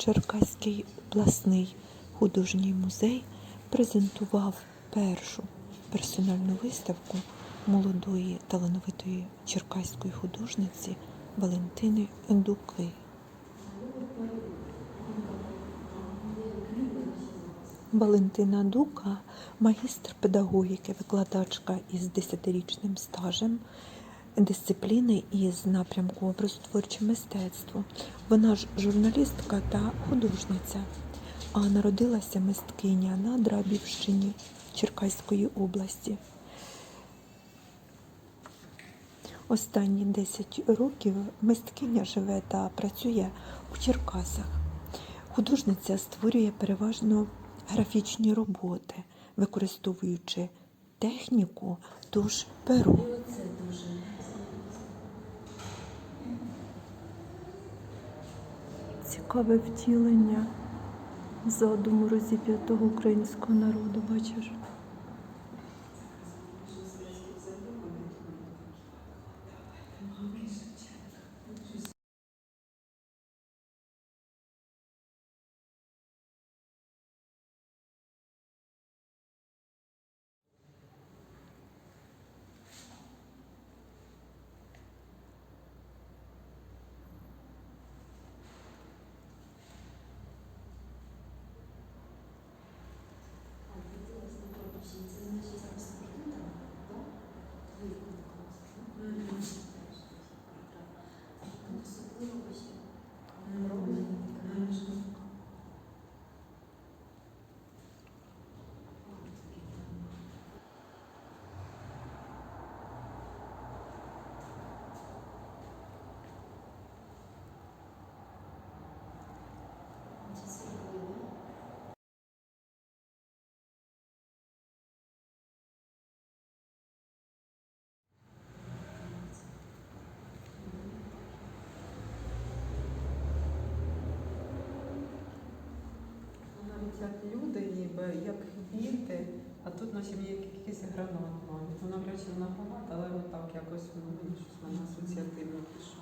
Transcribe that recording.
Черкаський обласний художній музей презентував першу персональну виставку молодої талановитої черкаської художниці Валентини Дуки. Валентина Дука магістр педагогіки, викладачка із 10-річним стажем дисципліни із напрямку образотворче мистецтво. Вона ж журналістка та художниця, а народилася мисткиня на Драбівщині Черкаської області. Останні 10 років мисткиня живе та працює у Черкасах. Художниця створює переважно графічні роботи, використовуючи техніку туш перу. Цікаве втілення задуму розіп'ятого українського народу, бачиш? Як діти, а тут наші як якийсь гранат навіть. Вона вряд чи вона гранат, але отак якось воно мені щось на асоціативно пішло.